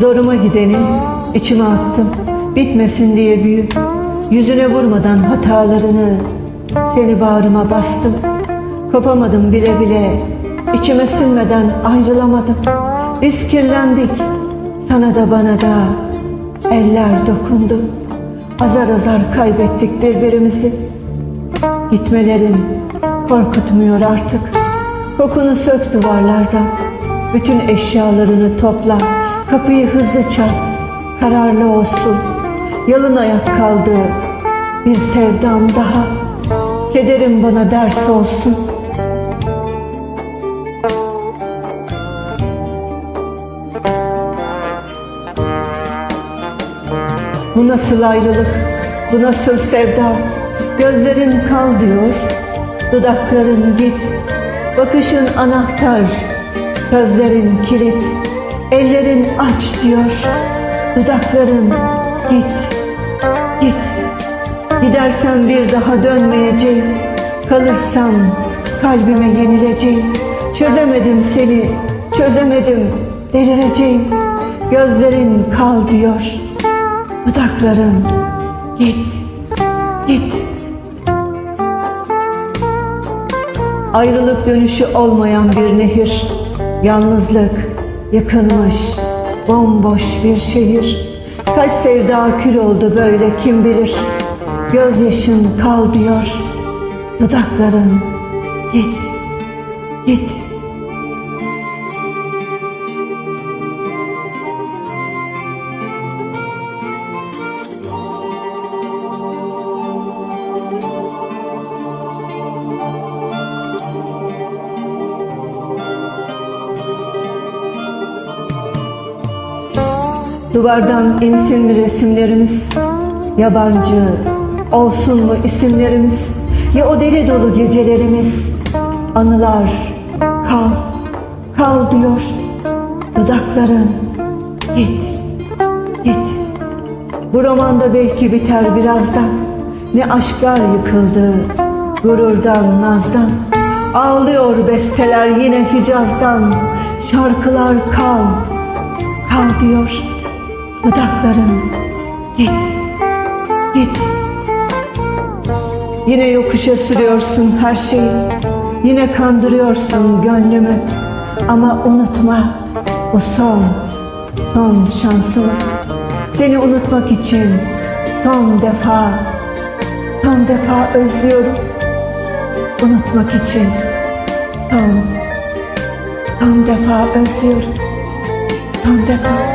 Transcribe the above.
Zoruma gideni içime attım. Bitmesin diye büyü. Yüzüne vurmadan hatalarını seni bağrıma bastım. Kopamadım bile bile. içime sinmeden ayrılamadım. Biz kirlendik. Sana da bana da eller dokundu. Azar azar kaybettik birbirimizi. Gitmelerin korkutmuyor artık. Kokunu sök duvarlardan. Bütün eşyalarını topla. Kapıyı hızlı çal. Kararlı olsun. Yalın ayak kaldı. Bir sevdam daha. Kederim bana ders olsun. Bu nasıl ayrılık, bu nasıl sevda? Gözlerin kal diyor, dudakların git. Bakışın anahtar, sözlerin kilit. Ellerin aç diyor, dudakların git, git. Gidersen bir daha dönmeyeceğim, kalırsam kalbime yenileceğim. Çözemedim seni, çözemedim, delireceğim. Gözlerin kal diyor, Dudaklarım git, git. Ayrılık dönüşü olmayan bir nehir, yalnızlık yıkılmış, bomboş bir şehir. Kaç sevda kül oldu böyle kim bilir. Gözyaşın kal diyor, dudakların git, git. Duvardan insin mi resimlerimiz? Yabancı olsun mu isimlerimiz? Ya o deli dolu gecelerimiz? Anılar kal, kal diyor. Dudakların git, git. Bu romanda belki biter birazdan. Ne aşklar yıkıldı gururdan, nazdan. Ağlıyor besteler yine Hicaz'dan. Şarkılar kal, kal diyor. Dudakların git, git. Yine yokuşa sürüyorsun her şeyi. Yine kandırıyorsun gönlümü. Ama unutma bu son, son şansımız. Seni unutmak için son defa, son defa özlüyorum. Unutmak için son, son defa özlüyorum. Son defa.